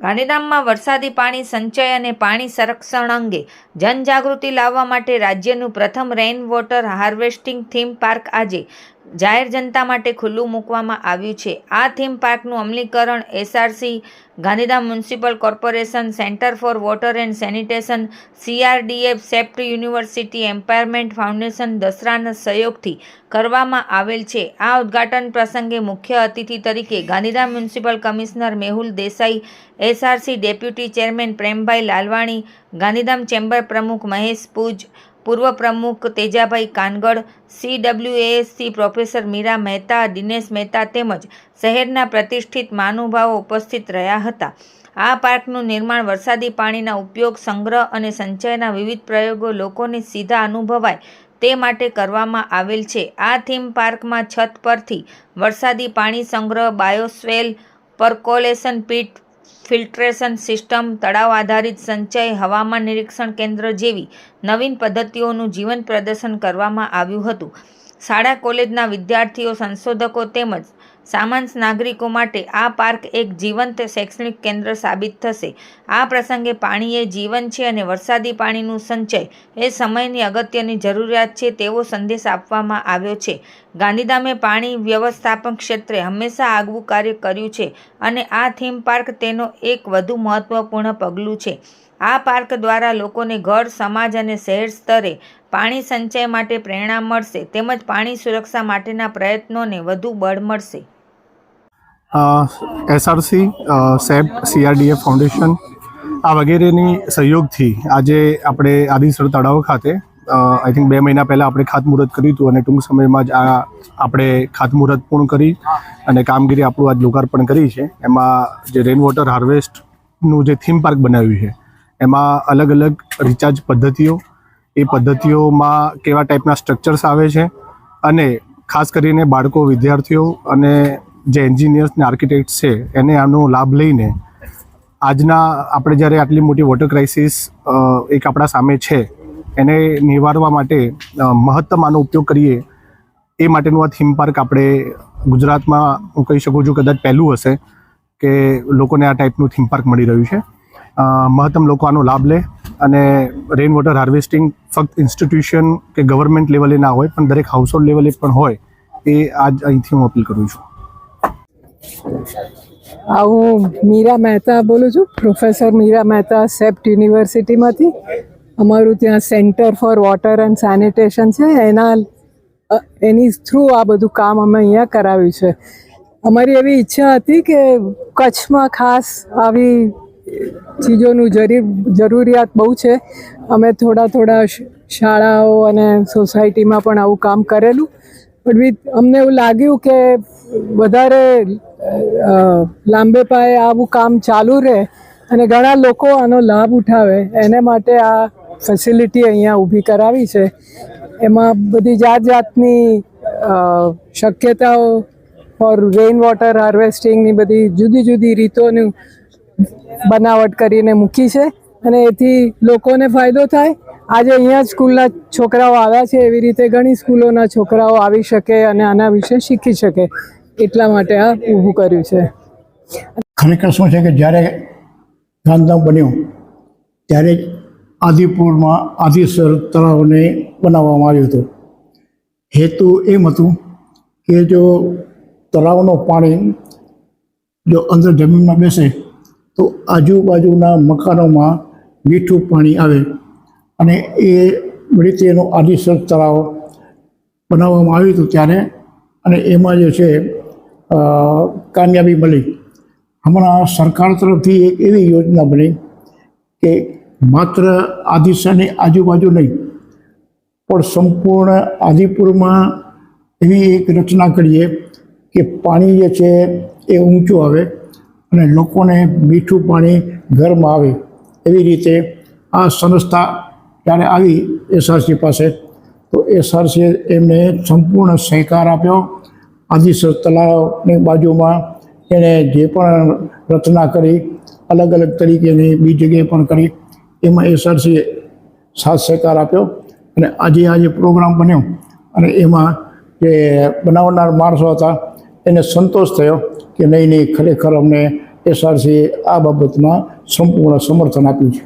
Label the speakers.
Speaker 1: ગાંધીધામમાં વરસાદી પાણી સંચય અને પાણી સંરક્ષણ અંગે જનજાગૃતિ લાવવા માટે રાજ્યનું પ્રથમ rain water harvesting theme park આજે જાહેર જનતા માટે ખુલ્લું મૂકવામાં આવ્યું છે. આ થીમ પાર્કનું અમલીકરણ SRC Gandhidham municipal corporation, centre for water and sanitation CRDF CEPT university empowerment foundation દસરાના સહયોગથી કરવામાં આવેલ છે. આ ઉદ્ઘાટન પ્રસંગે મુખ્ય અતિથિ તરીકે Gandhidham municipal commissioner Mehul Desai SRC deputy chairman Prembhai Lalwani, Gandhidham chamber પ્રમુખ મહેશ પૂજ પૂર્વ પ્રમુખ તેજાભાઈ કાનગડ સીડબ્લ્યુએએસસી પ્રોફેસર મીરા મહેતા, દિનેશ મહેતા તેમજ શહેરના પ્રતિષ્ઠિત મહાનુભાવો ઉપસ્થિત રહ્યા હતા. આ પાર્કનું નિર્માણ વરસાદી પાણીના ઉપયોગ, સંગ્રહ અને સંચયના વિવિધ પ્રયોગો લોકોને સીધા અનુભવાય તે માટે કરવામાં આવેલ છે. આ થીમ પાર્કમાં છત પરથી વરસાદી પાણી સંગ્રહ, bioswale, percolation pit filtration system, તળાવ આધારિત સંચય, હવામાન નિરીક્ષણ કેન્દ્ર જેવી નવીન પદ્ધતિઓનું જીવંત પ્રદર્શન કરવામાં આવ્યું હતું. શાળા કોલેજના વિદ્યાર્થીઓ, સંશોધકો તેમજ સામાન્ય નાગરિકો માટે આ પાર્ક એક જીવંત શૈક્ષણિક કેન્દ્ર સાબિત થશે. આ પ્રસંગે પાણી એ જીવન છે અને વરસાદી પાણીનું સંચય એ સમયની અગત્યની જરૂરિયાત છે તેવો સંદેશ આપવામાં આવ્યો છે. ગાંધીધામે પાણી વ્યવસ્થાપન ક્ષેત્રે હંમેશા આગવું કાર્ય કર્યું છે અને આ થીમ પાર્ક તેનો એક વધુ મહત્વપૂર્ણ પગલું છે. આ પાર્ક દ્વારા લોકોને ઘર, સમાજ અને શહેર સ્તરે પાણી સંચય માટે પ્રેરણા મળશે તેમજ પાણી સુરક્ષા માટેના પ્રયત્નોને વધુ બળ મળશે.
Speaker 2: એસઆરસી સેપ સીઆરડીએફ ફાઉન્ડેશન આ વગેરેની સહયોગથી આજે આપણે આદિસર તળાવ ખાતે આઈ થિંક બે મહિના પહેલાં આપણે ખાતમુહૂર્ત કર્યું હતું અને ટૂંક સમયમાં જ આ આપણે ખાતમુહૂર્ત પૂર્ણ કરી અને કામગીરી આપણું આજ લોકાર્પણ કરી છે. એમાં જે રેન વોટર હાર્વેસ્ટનું જે થીમ પાર્ક બનાવ્યું છે, એમાં અલગ અલગ રિચાર્જ પદ્ધતિઓ એ પદ્ધતિઓમાં કેવા ટાઈપના સ્ટ્રક્ચર્સ આવે છે અને ખાસ કરીને બાળકો, વિદ્યાર્થીઓ અને જે એન્જિનિયર્સ ને આર્કિટેક્ટ છે, એને આનો લાભ લઈને આજના આપણે જ્યારે આટલી મોટી વોટર ક્રાઇસિસ એક આપણા સામે છે, એને નિવારવા માટે મહત્તમ આનો ઉપયોગ કરીએ, એ માટેનું આ થીમ પાર્ક આપણે ગુજરાતમાં હું કહી શકું છું કદાચ પહેલું હશે કે લોકોને આ ટાઈપનું થીમ પાર્ક મળી રહ્યું છે. મહત્તમ લોકો આનો લાભ લે અને રેઇન વોટર હાર્વેસ્ટિંગ ફક્ત ઇન્સ્ટિટ્યુશન કે ગવર્મેન્ટ લેવલે ના હોય, પણ દરેક હાઉસહોલ્ડ લેવલે પણ હોય, એ આજ અહીંથી હું અપીલ કરું છું.
Speaker 3: હું મીરા મહેતા બોલું છું પ્રોફેસર મીરા મહેતા સેપ્ટ યુનિવર્સિટીમાંથી. અમારું ત્યાં centre for water and sanitation છે, એના એની થ્રુ આ બધું કામ અમે અહીંયા કરાવ્યું છે. અમારી એવી ઈચ્છા હતી કે કચ્છમાં ખાસ આવી ચીજોનું જરી, જરૂરિયાત બહુ છે. અમે થોડા થોડા શાળાઓ અને સોસાયટીમાં પણ આવું કામ કરેલું. પણ વિથ અમને એવું લાગ્યું કે વધારે લાંબે પાયે આવું કામ ચાલુ રહે અને ઘણા લોકો આનો લાભ ઉઠાવે. એને માટે આ ફેસિલિટી અહીંયા ઊભી કરાવી છે. એમાં બધી જાત જાતની શક્યતાઓ ફોર રેઇન વોટર હાર્વેસ્ટિંગની બધી જુદી જુદી રીતોનું બનાવટ કરીને મૂકી છે અને એથી લોકોને ફાયદો થાય. આજે અહીંયા સ્કૂલના છોકરાઓ આવ્યા છે, એવી રીતે ઘણી સ્કૂલોના છોકરાઓ આવી શકે અને આના વિશે શીખી શકે એટલા માટે આ ઊભું કર્યું છે.
Speaker 4: ખરેખર શું છે કે જ્યારે ગાંધીધામ બન્યું, ત્યારે આદિપુરમાં આદિસર તળાવને બનાવવામાં આવ્યું હતું. હેતુ એમ હતું કે જો તળાવનું પાણી જો અંદર જમીનમાં બેસે તો આજુબાજુના મકાનોમાં મીઠું પાણી આવે અને એ રીતે એનો આદિસર તળાવ બનાવવામાં આવ્યું હતું ત્યારે. અને એમાં જે છે કામયાબી મળી. હમણાં સરકાર તરફથી એક એવી યોજના બની કે માત્ર આદિશાની આજુબાજુ નહીં, પણ સંપૂર્ણ આદિપુરમાં એવી એક રચના કરીએ કે પાણી જે છે એ ઊંચું આવે અને લોકોને મીઠું પાણી ઘરમાં આવે એવી રીતે આ સંસ્થા ત્યારે આવી એસઆરસી પાસે. તો એસઆરસીએ એમને સંપૂર્ણ સહકાર આપ્યો. આદિસર તળાવની બાજુમાં એણે જે પણ રચના કરી, અલગ અલગ તરીકેની બીજી જગ્યાએ પણ કરી, એમાં એસઆરસીએ સાથ સહકાર આપ્યો. અને આજે આ જે પ્રોગ્રામ બન્યો અને એમાં જે બનાવનાર માણસો હતા, એને સંતોષ થયો. કે નહીં નહીં ખરેખર અમને એસઆરસીએ આ બાબતમાં સંપૂર્ણ સમર્થન આપ્યું છે.